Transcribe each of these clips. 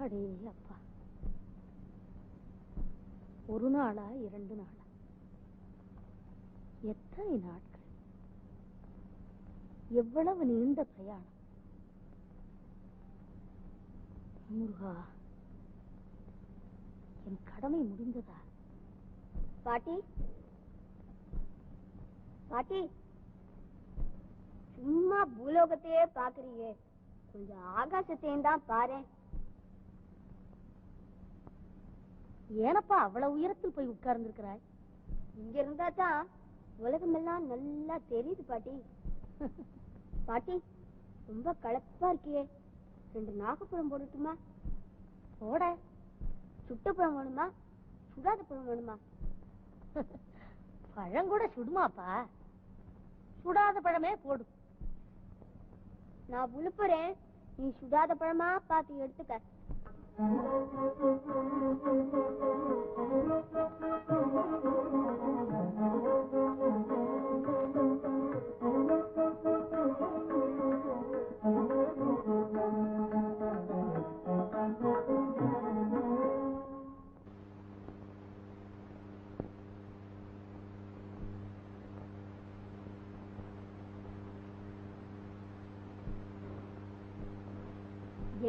அடே அப்பா ஒரு நாளா இரண்டு நாளா? எத்தனை நாட்கள்? எவ்வளவு நீண்ட பிரயாணம்? முருகா என் கடமை முடிந்ததா? பாட்டி? பாட்டி சும்மா பூலோகத்தையே பாக்குறீங்க கொஞ்சம் ஆகாசத்தையும் தான் பாரு ஏனப்பா அவ்வளவு உயரத்தில் போய் உட்கார்ந்துருக்கிறாய்? இங்க இருந்தா தான் உலகமெல்லாம் நல்லா தெரியுது பாட்டி. பாட்டி ரொம்ப கலப்பா இருக்கியே. ரெண்டு நாகப்புறம் போடட்டுமா? போட. சுட்டப்புறம் வேணுமா? சுடாத பழம் வேணுமா? பழம் கூட சுடுமாப்பா. சுடாத பழமே போடும் நான் உழுப்புறேன். நீ சுடாத பழமா பார்த்து எடுத்துக்க.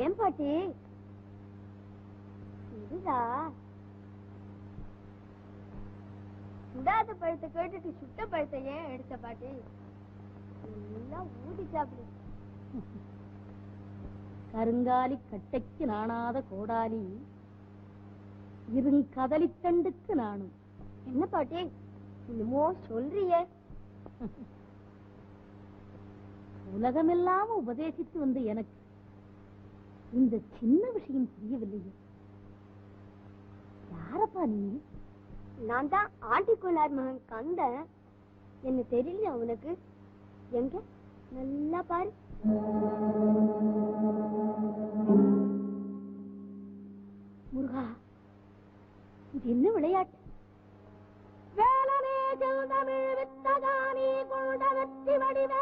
ஏன் பாட்டி அதுதா சுடாத பழத்தை கேட்டுட்டு சுட்ட பழத்தை ஏன் எடுத்த பாட்டி? எல்லாம் ஊதி சாப்பிடு கருங்காலி கட்டைக்கு நாணாத கோடாலி. இருங்கதலித்தண்டுக்கு நானும். என்ன பாட்டி? என்னமோ சொல்றியே உலகமெல்லாம் உபதேசித்து வந்து எனக்கு இந்த சின்ன விஷயம் புரியவில்லையே. யாரப்பா நீ? நான் தான் ஆண்டி கொண்டார் மகன் கந்த என்ன தெரியல உனக்கு? எங்க? நல்லா பாரு. முருகா இது என்ன விளையாட்டு? வேலனே செல்தமிழ் வித்தகானி கொண்ட வெற்றி வடிவே.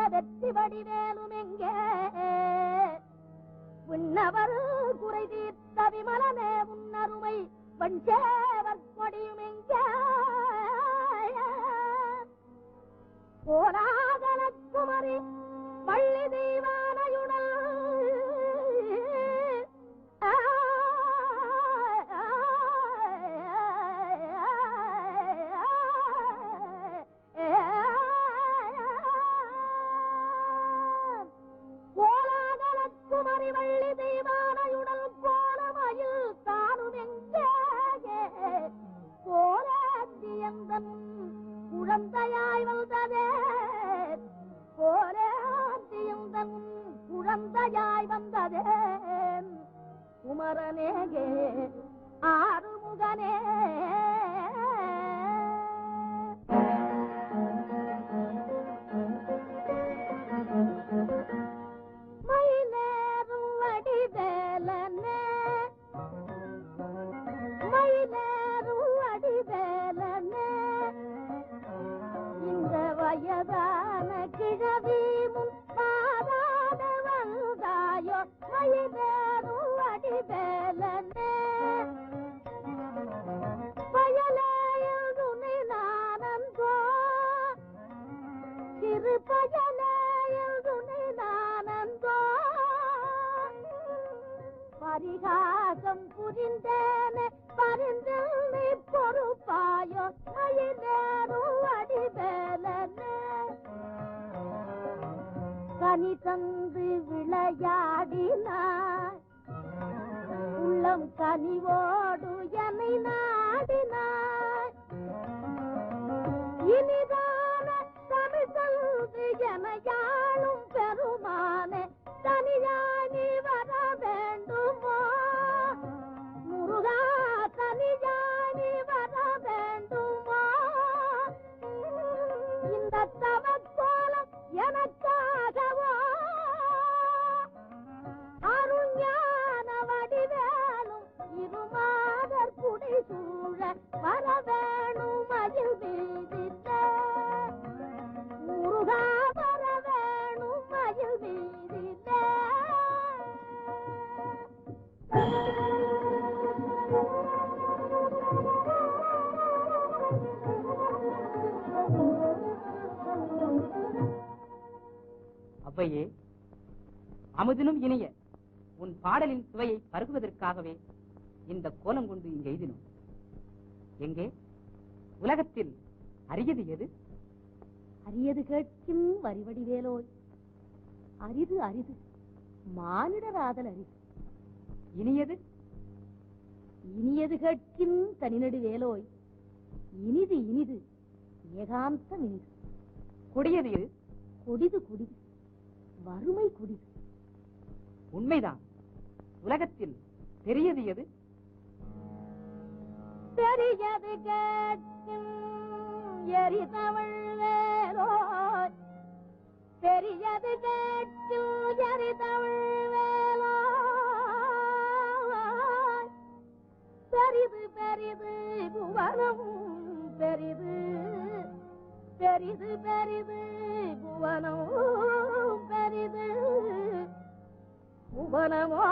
கொண்ட வெற்றி வடிவேலும் எங்கே? உன்னவர் குறை தீர்த்த விமலமே உன்னருமை வஞ்சேவர் கொடியும் எங்கே? போனா குழந்தையாய் வந்ததே. குமரனேகே ஆறுமுகனே. வயதான கிழவி பரிகாசம் புரிந்தேனே பரிந்தில் நீ பொறுப்பாயோ மயிலேறும் அடிவேலனே கனி தந்து விளையாடினாய் உள்ளம் கனிவோடு என்னை நாடினாய். இனிதான் இந்த தவக்கோலம் எனக்காகவோ? அருஞான வடிவேலும் இருமாதர் குடி சூழ வர வேணும் மகிழ் மீது அமுதினும் இனிய உன் பாடலின் சுவையை பருகுவதற்காகவே இந்த கோலம் கொண்டு இங்கு எய்தினோம். எங்கே? உலகத்தில் அரியது எது? அரியது கேட்கும் வரிவடிவேலோய் அரிது அரிது மானிடராதல் அரிது. இனியது? இனியது கேட்கும் தனிநடு வேலோய். இனிது இனிது ஏகாந்தம் இனிது. கொடியது கொடிது குடிது வறுமை குடிது. உண்மைதான். உலகத்தில் பெரியது எது? பெரியது கேட்கும் எரிதவள் வேலோய் பெரியது கேட்கும் எரிதவள் வேலோய் பெரிது பெரிது புவனம் பெரிது. பெரிது பெரிது புவனம் பெரிது. புவனமோ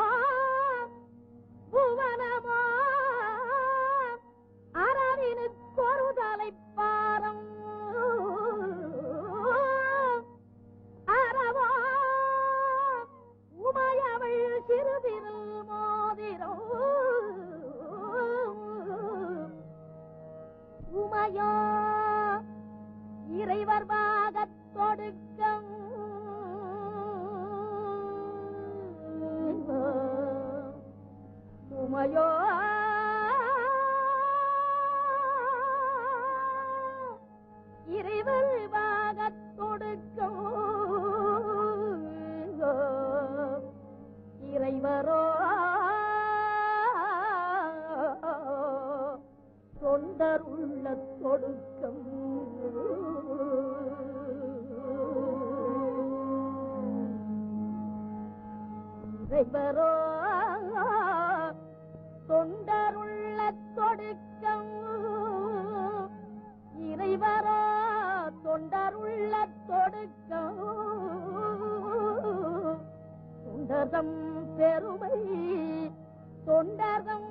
இறைவரோ தொண்டருள்ள தொடுக்கம். இறைவரோ தொண்டருள்ள தொடுக்கம். தொண்டர்தம் பெருமை தொண்டர்தம்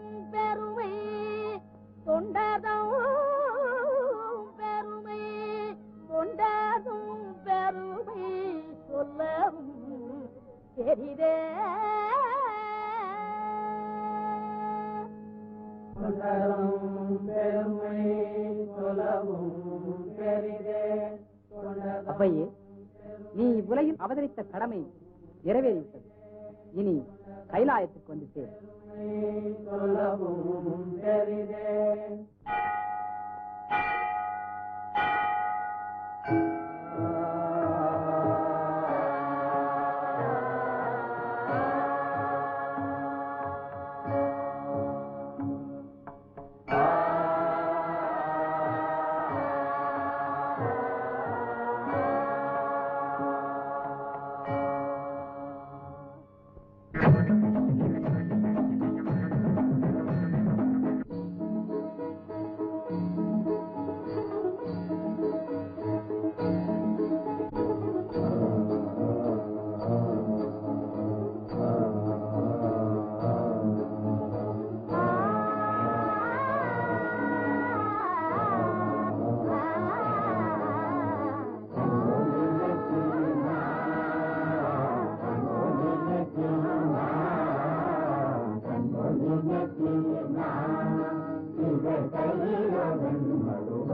நீ இவ்வுலகில் அவதரித்த கடமை நிறைவேறிவிட்டது. இனி கைலாயத்துக்கு வந்து சேர். ಜ್ಞಾನ ಇದು ತೈಲ ಬೆಂಬಲುವ